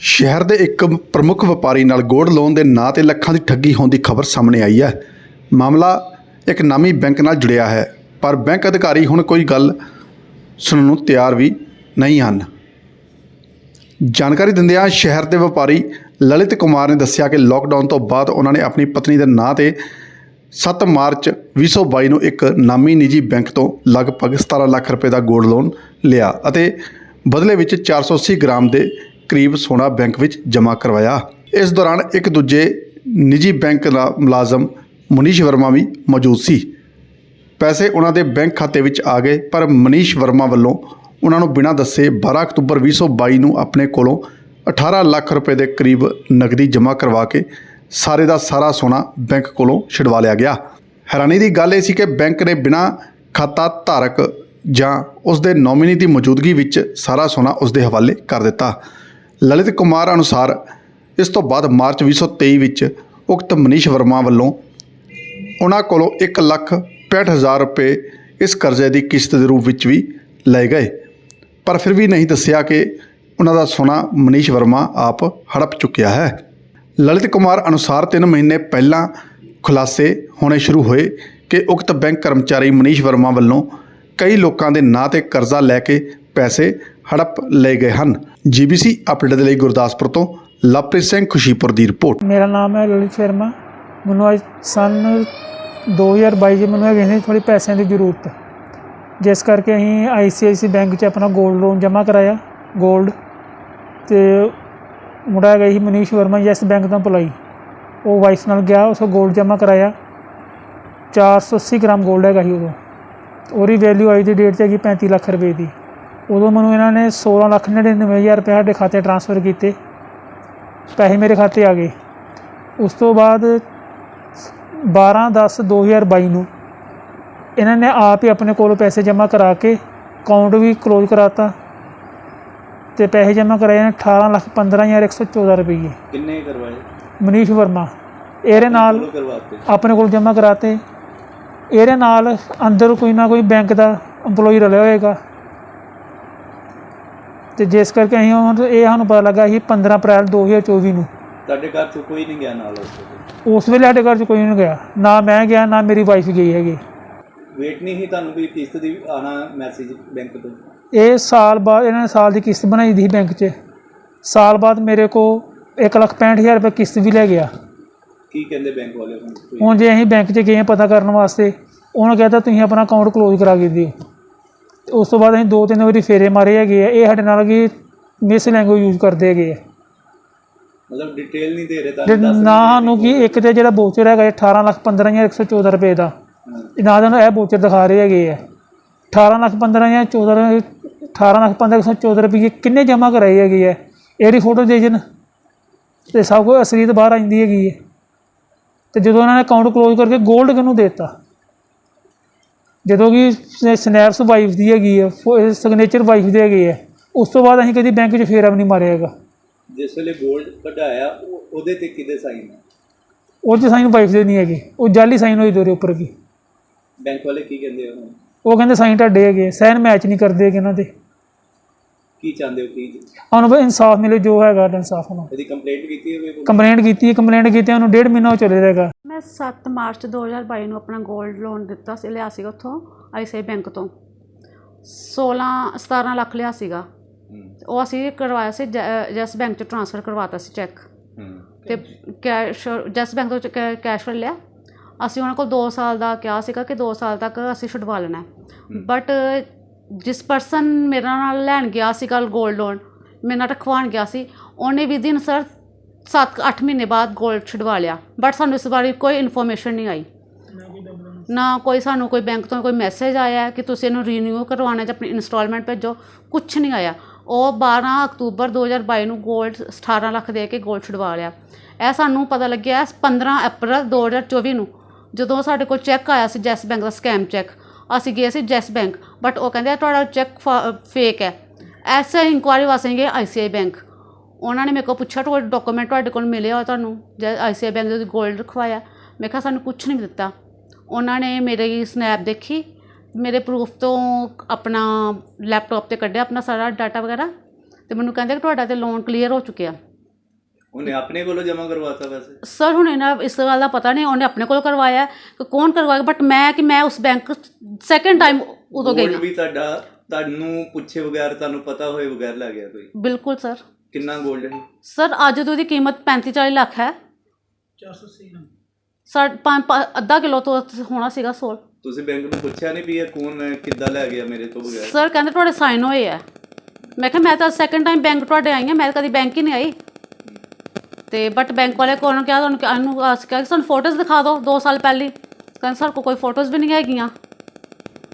ਸ਼ਹਿਰ ਦੇ ਇੱਕ ਪ੍ਰਮੁੱਖ ਵਪਾਰੀ ਨਾਲ ਗੋਲਡ ਲੋਨ ਦੇ ਨਾਂ ਤੇ ਲੱਖਾਂ ਦੀ ਠੱਗੀ ਹੋਣ ਦੀ ਖਬਰ ਸਾਹਮਣੇ ਆਈ ਹੈ। ਮਾਮਲਾ ਇੱਕ ਨਾਮੀ ਬੈਂਕ ਨਾਲ ਜੁੜਿਆ ਹੈ, ਪਰ ਬੈਂਕ ਅਧਿਕਾਰੀ ਹੁਣ ਕੋਈ ਗੱਲ ਸੁਣਨ ਨੂੰ ਤਿਆਰ ਵੀ ਨਹੀਂ ਹਨ। ਜਾਣਕਾਰੀ ਦਿੰਦਿਆਂ ਸ਼ਹਿਰ ਦੇ ਵਪਾਰੀ ਲਲਿਤ ਕੁਮਾਰ ਨੇ ਦੱਸਿਆ ਕਿ ਲੋਕਡਾਊਨ ਤੋਂ ਬਾਅਦ ਉਹਨਾਂ ਨੇ ਆਪਣੀ ਪਤਨੀ ਦੇ ਨਾਂ ਤੇ 7 ਮਾਰਚ 2022 ਨੂੰ ਇੱਕ ਨਾਮੀ ਨਿੱਜੀ ਬੈਂਕ ਤੋਂ ਲਗਭਗ 17 ਲੱਖ ਰੁਪਏ ਦਾ ਗੋਲਡ ਲੋਨ ਲਿਆ ਅਤੇ ਬਦਲੇ ਵਿੱਚ 480 ਗ੍ਰਾਮ ਦੇ ਕਰੀਬ ਸੋਨਾ ਬੈਂਕ ਵਿੱਚ ਜਮ੍ਹਾਂ ਕਰਵਾਇਆ। ਇਸ ਦੌਰਾਨ ਇੱਕ ਦੂਜੇ ਨਿੱਜੀ ਬੈਂਕ ਦਾ ਮੁਲਾਜ਼ਮ ਮਨੀਸ਼ ਵਰਮਾ ਵੀ ਮੌਜੂਦ ਸੀ। ਪੈਸੇ ਉਹਨਾਂ ਦੇ ਬੈਂਕ ਖਾਤੇ ਵਿੱਚ ਆ ਗਏ, ਪਰ ਮਨੀਸ਼ ਵਰਮਾ ਵੱਲੋਂ ਉਹਨਾਂ ਨੂੰ ਬਿਨਾਂ ਦੱਸੇ 12 ਅਕਤੂਬਰ 2022 ਨੂੰ ਆਪਣੇ ਕੋਲੋਂ 18 ਲੱਖ ਰੁਪਏ ਦੇ ਕਰੀਬ ਨਕਦੀ ਜਮ੍ਹਾਂ ਕਰਵਾ ਕੇ ਸਾਰੇ ਦਾ ਸਾਰਾ ਸੋਨਾ ਬੈਂਕ ਕੋਲੋਂ ਛਡਵਾ ਲਿਆ ਗਿਆ। ਹੈਰਾਨੀ ਦੀ ਗੱਲ ਇਹ ਸੀ ਕਿ ਬੈਂਕ ਨੇ ਬਿਨਾਂ ਖਾਤਾ ਧਾਰਕ ਜਾਂ ਉਸ ਦੇ ਨੋਮਿਨੀ ਦੀ ਮੌਜੂਦਗੀ ਵਿੱਚ ਸਾਰਾ ਸੋਨਾ ਉਸ ਦੇ ਹਵਾਲੇ ਕਰ ਦਿੱਤਾ। ਲਲਿਤ ਕੁਮਾਰ ਅਨੁਸਾਰ ਇਸ ਤੋਂ ਬਾਅਦ ਮਾਰਚ 2023 ਵਿੱਚ ਉਕਤ ਮਨੀਸ਼ ਵਰਮਾ ਵੱਲੋਂ ਉਹਨਾਂ ਕੋਲੋਂ 1 ਲੱਖ 65000 ਰੁਪਏ ਇਸ ਕਰਜ਼ੇ ਦੀ ਕਿਸ਼ਤ ਦੇ ਰੂਪ ਵਿੱਚ ਵੀ ਲਏ ਗਏ। ਪਰ ਫਿਰ ਵੀ ਨਹੀਂ ਦੱਸਿਆ ਕਿ ਉਹਨਾਂ ਦਾ ਸੋਨਾ ਮਨੀਸ਼ ਵਰਮਾ ਆਪ ਹੜਪ ਚੁੱਕਿਆ ਹੈ। ਲਲਿਤ ਕੁਮਾਰ ਅਨੁਸਾਰ 3 ਮਹੀਨੇ ਪਹਿਲਾਂ ਖੁਲਾਸੇ ਹੋਣੇ ਸ਼ੁਰੂ ਹੋਏ ਕਿ ਉਕਤ ਬੈਂਕ ਕਰਮਚਾਰੀ ਮਨੀਸ਼ ਵਰਮਾ ਵੱਲੋਂ ਕਈ ਲੋਕਾਂ ਦੇ ਨਾਂ ਤੇ ਕਰਜ਼ਾ ਲੈ ਕੇ ਪੈਸੇ ਹੜਪ ਲਏ ਗਏ ਹਨ। ਜੀਬੀਸੀ ਅਪਡੇਟ ਦੇ ਲਈ ਗੁਰਦਾਸਪੁਰ ਤੋਂ ਲਵਪ੍ਰੀਤ ਸਿੰਘ ਖੁਸ਼ੀਪੁਰ ਦੀ ਰਿਪੋਰਟ। ਮੇਰਾ ਨਾਮ ਹੈ ਲਲਿਤ ਸ਼ਰਮਾ। ਮੈਨੂੰ ਅੱਜ ਸਨ 2022 ਜੇ ਮੈਨੂੰ ਹੈਗੇ ਨੇ ਥੋੜੀ ਪੈਸਿਆਂ ਦੀ ਜ਼ਰੂਰਤ। ਜਿਸ ਕਰਕੇ ਅਸੀਂ ਆਈਸੀਆਈਸੀ ਬੈਂਕ 'ਚ ਆਪਣਾ 골ਡ ਲੋਨ ਜਮ੍ਹਾਂ ਕਰਾਇਆ 골ਡ ਤੇ ਮੁੰਡਾ ਹੈਗਾ ਸੀ ਮਨੀਸ਼ ਵਰਮਾ ਯੈਸ ਬੈਂਕ ਤੋਂ ਪੁਲਾਈ ਉਹ ਵਾਈਫ ਨਾਲ ਗਿਆ, ਉਸ 골ਡ ਜਮ੍ਹਾਂ ਕਰਾਇਆ। 480 ਗ੍ਰਾਮ 골ਡ ਹੈਗਾ ਸੀ ਉਦੋਂ। ਉਹਦੀ ਵੈਲਿਊ ਅੱਜ ਦੀ ਡੇਟ 'ਚ ਹੈਗੀ 35 ਲੱਖ ਰੁਪਏ ਦੀ। ਉਦੋਂ ਮੈਨੂੰ ਇਹਨਾਂ ਨੇ 16 ਲੱਖ 99 ਹਜ਼ਾਰ ਰੁਪਏ ਸਾਡੇ ਖਾਤੇ ਟ੍ਰਾਂਸਫਰ ਕੀਤੇ। ਪੈਸੇ ਮੇਰੇ ਖਾਤੇ ਆ ਗਏ। ਉਸ ਤੋਂ ਬਾਅਦ 12 10 2022 ਨੂੰ ਇਹਨਾਂ ਨੇ ਆਪ ਹੀ ਆਪਣੇ ਕੋਲੋਂ ਪੈਸੇ ਜਮ੍ਹਾਂ ਕਰਾ ਕੇ ਅਕਾਊਂਟ ਵੀ ਕਲੋਜ਼ ਕਰਾਤਾ ਤੇ ਪੈਸੇ ਜਮ੍ਹਾਂ ਕਰਾਏ ਨੇ 18 ਲੱਖ 15114 ਰੁਪਏ ਕਿੰਨੇ ਕਰਵਾਏ? ਮਨੀਸ਼ ਵਰਮਾ ਇਹਦੇ ਨਾਲ ਆਪਣੇ ਕੋਲ ਜਮ੍ਹਾਂ ਕਰਾਤੇ। ਇਹਦੇ ਨਾਲ ਅੰਦਰ ਕੋਈ ਨਾ ਕੋਈ ਬੈਂਕ ਦਾ EMPLOYE ਰਲਿਆ ਹੋਏਗਾ। ਤੇ ਜਿਸ ਕਰਕੇ ਅਸੀਂ ਹੁਣ ਇਹ ਸਾਨੂੰ ਪਤਾ ਲੱਗਾ ਸੀ 15 ਅਪ੍ਰੈਲ 2024 ਨੂੰ। ਤੁਹਾਡੇ ਘਰ ਤੋਂ ਕੋਈ ਨਹੀਂ ਗਿਆ ਨਾਲ ਉਸ ਵੇਲੇ? ਉਸ ਵੇਲੇ ਸਾਡੇ ਘਰ 'ਚ ਕੋਈ ਨਹੀਂ ਗਿਆ। ਨਾ ਮੈਂ ਗਿਆ ਨਾ ਮੇਰੀ ਵਾਈਫ ਗਈ ਹੈਗੀ। ਵੇਟ ਨਹੀਂ ਸੀ ਤੁਹਾਨੂੰ ਵੀ ਕਿਸ਼ਤ ਦੀ ਆਣਾ ਮੈਸੇਜ ਬੈਂਕ ਤੋਂ? ਇਹ ਸਾਲ ਬਾਅਦ ਇਹਨਾਂ ਨੇ ਸਾਲ ਦੀ ਕਿਸ਼ਤ ਬਣਾਈ ਦੀ ਸੀ ਬੈਂਕ 'ਚ। ਸਾਲ ਬਾਅਦ ਮੇਰੇ ਕੋ 165000 ਰੁਪਏ ਕਿਸ਼ਤ ਵੀ ਲੈ ਗਿਆ। ਕੀ ਕਹਿੰਦੇ ਬੈਂਕ ਵਾਲੇ ਹੁਣ? ਕੋਈ ਹੁਣ ਜੇ ਅਸੀਂ ਬੈਂਕ 'ਚ ਗਏ ਹਾਂ ਪਤਾ ਕਰਨ ਵਾਸਤੇ ਉਹਨਾਂ ਕਹਿੰਦਾ ਤੁਸੀਂ ਆਪਣਾ ਅਕਾਊਂਟ ਕਲੋਜ਼ ਕਰਾ ਕੇ ਦਿਓ। ਉਸ ਤੋਂ ਬਾਅਦ ਅਸੀਂ ਦੋ ਤਿੰਨ ਵਾਰੀ ਫੇਰੇ ਮਾਰੇ ਹੈਗੇ ਆ। ਇਹ ਸਾਡੇ ਨਾਲ ਕੀ ਮਿਸ ਲੈਂਗੁਏਜ ਯੂਜ਼ ਕਰਦੇ ਹੈਗੇ ਆ। ਮਤਲਬ ਡਿਟੇਲ ਨਹੀਂ ਦੇ ਰਹੇ ਤੇ ਦੱਸ ਨਾ ਸਾਨੂੰ ਕੀ ਇੱਕ ਤੇ ਜਿਹੜਾ ਬੋਚਰ ਹੈਗਾ ਇਹ 18 ਲੱਖ 15114 ਰੁਪਏ ਦਾ। ਹਾਂ। ਇਹਨਾਂ ਦਾ ਇਹ ਬੋਚਰ ਦਿਖਾ ਰਹੇ ਹੈਗੇ ਆ। 18 ਲੱਖ 15 ਜਾਂ 14 18 ਲੱਖ 1514 ਰੁਪਏ ਕਿੰਨੇ ਜਮ੍ਹਾਂ ਕਰਾਏ ਹੈਗੇ ਆ। ਇਹਦੀ ਫੋਟੋ ਦੇ ਜਨ ਤੇ ਸਭ ਕੁਝ ਅਸਲੀਤ ਬਾਹਰ ਆਂਦੀ ਹੈਗੀ ਹੈ ਤੇ ਜਦੋਂ ਉਹਨਾਂ ਨੇ ਅਕਾਊਂਟ ਕਲੋਜ਼ ਕਰਕੇ 골ਡ ਕਿਹਨੂੰ ਦੇਤਾ? ਜਦੋਂ ਕਿ ਸਨੈਪਸ ਵਾਈਫ ਦੀ ਹੈਗੀ ਹੈ ਸਿਗਨੇਚਰ ਵਾਈਫ ਦੇ ਹੈਗੇ ਆ ਉਸ ਤੋਂ ਬਾਅਦ ਅਸੀਂ ਕਦੀ ਬੈਂਕ 'ਚ ਫੇਰਾ ਵੀ ਨਹੀਂ ਮਾਰਿਆ ਹੈਗਾ। ਜਿਸ ਵੇਲੇ 골ਡ ਕਢਾਇਆ ਉਹ- ਉਹਦੇ ਤੇ ਕਿਹਦੇ ਸਾਈਨ ਉਹ 'ਚ ਸਾਈਨ ਵਾਈਫ ਦੇ ਨਹੀਂ ਹੈਗੇ ਉਹ ਜਾਲੀ ਸਾਈਨ ਹੋਈ ਦੋਰੇ ਉੱਪਰ ਕੀ ਬੈਂਕ ਵਾਲੇ ਕੀ ਕਹਿੰਦੇ ਹੋ ਉਹ ਕਹਿੰਦੇ ਸਾਈਨ ਤੁਹਾਡੇ ਹੈਗੇ ਸਾਈਨ ਮੈਚ ਨਹੀਂ ਕਰਦੇ ਹੈਗੇ ਇਹਨਾਂ ਦੇ। ਕੀ ਚਾਹੁੰਦੇ ਹੋ ਕੀ? ਉਹਨੂੰ ਬਈ ਇਨਸਾਫ ਮਿਲੇ ਜੋ ਹੈਗਾ ਇਨਸਾਫ ਨੂੰ ਇਹਦੀ ਕੰਪਲੇਂਟ ਕੀਤੀ ਹੋਵੇ? ਕੰਪਲੇਂਟ ਕੀਤੀ ਕੰਪਲੇਂਟ ਕੀਤੀ ਉਹਨੂੰ ਡੇਢ ਮਹੀਨਾ ਹੋ ਚੱਲੇ ਮੈਂ 7 ਮਾਰਚ 2022 ਨੂੰ ਆਪਣਾ 골ਡ ਲੋਨ ਦਿੱਤਾ ਸੀ ਲਿਆ ਸੀਗਾ ਉੱਥੋਂ ਆਈਸੀਆਈ ਬੈਂਕ ਤੋਂ। 16 17 ਲੱਖ ਲਿਆ ਸੀਗਾ। ਉਹ ਅਸੀਂ ਕਰਵਾਇਆ ਸੀ ਜੈਸ ਬੈਂਕ ਚ ਟ੍ਰਾਂਸਫਰ ਕਰਵਾਤਾ ਸੀ ਚੈੱਕ ਤੇ ਕੈਸ਼ ਜੈਸ ਬੈਂਕ ਤੋਂ ਕੈਸ਼ ਲਿਆ। ਅਸੀਂ ਉਹਨਾਂ ਕੋਲ 2 ਸਾਲ ਦਾ ਕਿਹਾ ਸੀਗਾ ਕਿ 2 ਸਾਲ ਤੱਕ ਅਸੀਂ ਛੁਡਵਾ ਲੈਣਾ। ਬਟ ਜਿਸ ਪਰਸਨ ਮੇਰੇ ਨਾਲ ਲੈਣ ਗਿਆ ਸੀ ਕੱਲ 골ਡ ਲੋਨ ਮੇਰੇ ਨਾਲ ਰਖਵਾਉਣ ਗਿਆ ਸੀ ਉਹਨੇ ਵੀ ਦਿਨ ਸਰ 7-8 ਮਹੀਨੇ ਬਾਅਦ ਗੋਲਡ ਛਡਵਾ ਲਿਆ। ਬਟ ਸਾਨੂੰ ਇਸ ਬਾਰੇ ਕੋਈ ਇਨਫੋਰਮੇਸ਼ਨ ਨਹੀਂ ਆਈ। ਨਾ ਕੋਈ ਸਾਨੂੰ ਕੋਈ ਬੈਂਕ ਤੋਂ ਕੋਈ ਮੈਸੇਜ ਆਇਆ ਕਿ ਤੁਸੀਂ ਇਹਨੂੰ ਰੀਨਿਊ ਕਰਵਾਉਣਾ ਜਾਂ ਆਪਣੀ ਇਨਸਟਾਲਮੈਂਟ ਭੇਜੋ। ਕੁਝ ਨਹੀਂ ਆਇਆ। ਉਹ 12 ਅਕਤੂਬਰ 2022 ਨੂੰ ਗੋਲਡ 18 ਲੱਖ ਦੇ ਕੇ ਗੋਲਡ ਛਡਵਾ ਲਿਆ। ਇਹ ਸਾਨੂੰ ਪਤਾ ਲੱਗਿਆ 15 ਅਪ੍ਰੈਲ 2024 ਨੂੰ, ਜਦੋਂ ਸਾਡੇ ਕੋਲ ਚੈੱਕ ਆਇਆ ਸੀ ਜੈਸ ਬੈਂਕ ਦਾ ਸਕੈਮ ਚੈੱਕ ਅਸੀਂ ਗਏ ਸੀ ਜੈਸ ਬੈਂਕ ਬਟ ਉਹ ਕਹਿੰਦੇ ਤੁਹਾਡਾ ਚੈੱਕ ਫੇਕ ਹੈ। ਐਸਾ ਇਨਕੁਆਇਰੀ ਵਾਸਤੇ ਗਏ ਆਈਸੀਆਈ ਬੈਂਕ। ਉਹਨਾਂ ਨੇ ਮੇਰੇ ਕੋਲ ਪੁੱਛਿਆ ਤੁਹਾਡੇ ਡਾਕੂਮੈਂਟ ਤੁਹਾਡੇ ਕੋਲ ਮਿਲੇ ਆ ਤੁਹਾਨੂੰ? ਜੈ ਆਈਸੀਆਈ ਬੈਂਕ ਦੇ 골ਡ ਰਖਵਾਇਆ। ਮੈਂ ਕਿਹਾ ਸਾਨੂੰ ਕੁਝ ਨਹੀਂ ਦਿੱਤਾ। ਉਹਨਾਂ ਨੇ ਮੇਰੀ ਸਨੈਪ ਦੇਖੀ ਮੇਰੇ ਪ੍ਰੂਫ ਤੋਂ ਆਪਣਾ ਲੈਪਟਾਪ ਤੇ ਕੱਢਿਆ ਆਪਣਾ ਸਾਰਾ ਡਾਟਾ ਵਗੈਰਾ। ਤੇ ਮੈਨੂੰ ਕਹਿੰਦੇ ਕਿ ਤੁਹਾਡਾ ਤੇ ਲੋਨ ਕਲੀਅਰ ਹੋ ਚੁੱਕਿਆ। ਉਹਨੇ ਆਪਣੇ ਕੋਲੋਂ ਜਮ੍ਹਾਂ ਕਰਵਾਤਾ ਵੈਸੇ? ਸਰ ਹੁਣ ਇਹਨਾਂ ਇਸ ਗੱਲ ਦਾ ਪਤਾ ਨਹੀਂ ਉਹਨੇ ਆਪਣੇ ਕੋਲ ਕਰਵਾਇਆ। ਕਿ ਕੌਣ ਕਰਵਾਇਆ? ਬਟ ਮੈਂ ਕਿ ਮੈਂ ਉਸ ਬੈਂਕ ਸੈਕੰਡ ਟਾਈਮ ਉਦੋਂ ਗਈ Gold ਹਾਂ। ਵੀ ਤੁਹਾਡਾ ਤੁਹਾਨੂੰ ਪੁੱਛੇ ਬਗੈਰ ਤੁਹਾਨੂੰ ਪਤਾ ਹੋਏ ਬਗੈਰ ਲੈ ਗਿਆ ਕੋਈ? ਬਿਲਕੁਲ ਸਰ ਕਿੰਨਾ 골ਡ ਹੈ ਸਰ ਅੱਜ ਤੋਂ ਉਹਦੀ ਕੀਮਤ 35 40 ਲੱਖ ਹੈ। 480 ਸਰ ਪੰਜ ਪੰਜ- ਅੱਧਾ ਕਿਲੋ ਤੋਂ ਹੋਣਾ ਸੀਗਾ ਸੋਲ। ਤੁਸੀਂ ਬੈਂਕ ਨੂੰ ਪੁੱਛਿਆ ਨਹੀਂ ਵੀ ਇਹ ਕੌਣ ਹੈ ਕਿੱਦਾਂ ਲੈ ਗਿਆ ਮੇਰੇ ਤੋਂ ਬਗੈਰ? ਸਰ ਕਹਿੰਦੇ ਤੁਹਾਡੇ ਸਾਈਨ ਹੋਏ ਆ। ਮੈਂ ਕਿਹਾ ਮੈਂ ਤਾਂ ਸੈਕੰਡ ਟਾਈਮ ਬੈਂਕ ਤੁਹਾਡੇ ਆਈ ਹਾਂ ਮੈਂ ਤਾਂ ਕਦੀ ਬੈਂਕ ਹੀ ਨਹੀਂ ਆਈ। ਤੇ ਬਟ ਬੈਂਕ ਵਾਲੇ ਕੋਲ ਕਿਹਾ ਤੁਹਾਨੂੰ ਇਹਨੂੰ ਅਸੀਂ ਕਿਹਾ ਕਿ ਸਾਨੂੰ ਫੋਟੋਜ਼ ਦਿਖਾ ਦਿਓ 2 ਸਾਲ ਪਹਿਲੀ। ਕਹਿੰਦੇ ਸਰ ਕੋਲ ਕੋਈ ਫੋਟੋਜ਼ ਵੀ ਨਹੀਂ ਹੈਗੀਆਂ।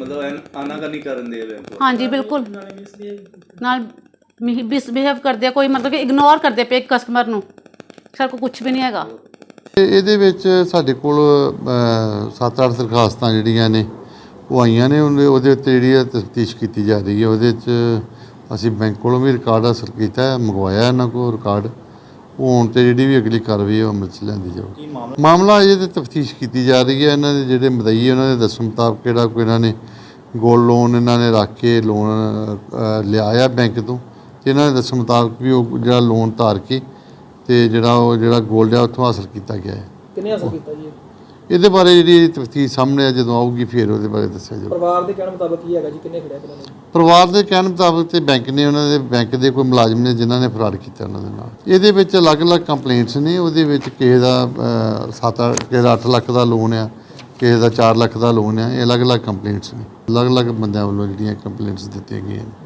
ਮਤਲਬ ਐਨ- ਆਨਾਕਾਨੀ ਕਰਨ ਦੇ ਬੈਂਕ। ਹਾਂਜੀ ਬਿਲਕੁਲ। ਨਾਲ ਮਿਸਬਿਹੇਵ ਕਰਦੇ ਆ ਕੋਈ ਮਤਲਬ ਕਿ ਇਗਨੋਰ ਕਰਦੇ ਪਏ ਕਸਟਮਰ ਨੂੰ। ਸਰ ਕੋ ਕੁਝ ਵੀ ਨਹੀਂ ਹੈਗਾ। ਇਹ- ਇਹਦੇ ਵਿੱਚ ਸਾਡੇ ਕੋਲ 7-8 ਦਰਖਾਸਤਾਂ ਜਿਹੜੀਆਂ ਨੇ ਉਹ ਆਈਆਂ ਨੇ ਉਹਦੇ ਉਹਦੇ ਉੱਤੇ ਜਿਹੜੀ ਤਫਤੀਸ਼ ਕੀਤੀ ਜਾ ਰਹੀ ਹੈ। ਉਹਦੇ 'ਚ ਅਸੀਂ ਬੈਂਕ ਕੋਲੋਂ ਵੀ ਰਿਕਾਰਡ ਹਾਸਲ ਕੀਤਾ ਮੰਗਵਾਇਆ ਇਹਨਾਂ ਕੋਲ ਰਿਕਾਰਡ। ਉਹ ਹੁਣ ਤੇ ਜਿਹੜੀ ਵੀ ਅਗਲੀ ਕਾਰਵਾਈ ਹੈ ਉਹ ਅਮਲ 'ਚ ਲਿਆਂਦੀ ਜਾਊਗੀ। ਮਾਮਲਾ? ਅਜੇ ਤੇ ਤਫਤੀਸ਼ ਕੀਤੀ ਜਾ ਰਹੀ ਹੈ। ਇਹਨਾਂ ਦੇ ਜਿਹੜੇ ਮਦਈ ਉਹਨਾਂ ਦੇ ਦੱਸਣ ਮੁਤਾਬਕ ਕਿਹੜਾ ਕੋਈ ਇਹਨਾਂ ਨੇ ਗੋਲਡ ਲੋਨ ਇਹਨਾਂ ਨੇ ਰੱਖ ਕੇ ਲੋਨ ਲਿਆ ਆ ਬੈਂਕ ਤੋਂ। ਤੇ ਇਹਨਾਂ ਦੇ ਦੱਸਣ ਮੁਤਾਬਕ ਵੀ ਉਹ ਜਿਹੜਾ ਲੋਨ ਧਾਰ ਕੇ ਤੇ ਜਿਹੜਾ ਉਹ ਜਿਹੜਾ ਗੋਲਡ ਆ ਉੱਥੋਂ ਹਾਸਲ ਕੀਤਾ ਗਿਆ ਹੈ। ਕਿੰਨੇ ਹਾਸਲ ਕੀਤਾ ਜੀ? ਇਹ? ਇਹਦੇ ਬਾਰੇ ਜਿਹੜੀ ਤਫਤੀਸ਼ ਸਾਹਮਣੇ ਆ ਜਦੋਂ ਆਊਗੀ ਫਿਰ ਉਹਦੇ ਬਾਰੇ ਦੱਸਿਆ ਜਾਊਗਾ ਪਰਿਵਾਰ ਦੇ ਕਹਿਣ ਮੁਤਾਬਕ ਕੀ ਹੈਗਾ ਜੀ? ਕਿੰਨੇ ਖੜਿਆ ਕਿੰਨੇ ਪਰਿਵਾਰ ਦੇ ਕਹਿਣ ਮੁਤਾਬਕ ਤੇ ਬੈਂਕ ਨੇ ਉਹਨਾਂ ਦੇ ਬੈਂਕ ਦੇ ਕੋਈ ਮੁਲਾਜ਼ਮ ਨੇ ਜਿਨ੍ਹਾਂ ਨੇ ਫਰਾਡ ਕੀਤਾ ਉਹਨਾਂ ਦੇ ਨਾਲ। ਇਹਦੇ ਵਿੱਚ ਅਲੱਗ-ਅਲੱਗ ਕੰਪਲੇਂਟਸ ਨੇ ਉਹਦੇ ਵਿੱਚ ਕਿਸੇ ਦਾ 7 ਕਿਸੇ ਦਾ 8 ਲੱਖ ਦਾ ਲੋਨ ਆ ਕਿਸੇ ਦਾ 4 ਲੱਖ ਦਾ ਲੋਨ ਆ ਇਹ ਅਲੱਗ-ਅਲੱਗ ਕੰਪਲੇਂਟਸ ਨੇ। ਅਲੱਗ-ਅਲੱਗ ਬੰਦਿਆਂ ਵੱਲੋਂ ਜਿਹੜੀਆਂ ਕੰਪਲੇਂਟਸ ਦਿੱਤੀਆਂ ਗਈਆਂ ਨੇ।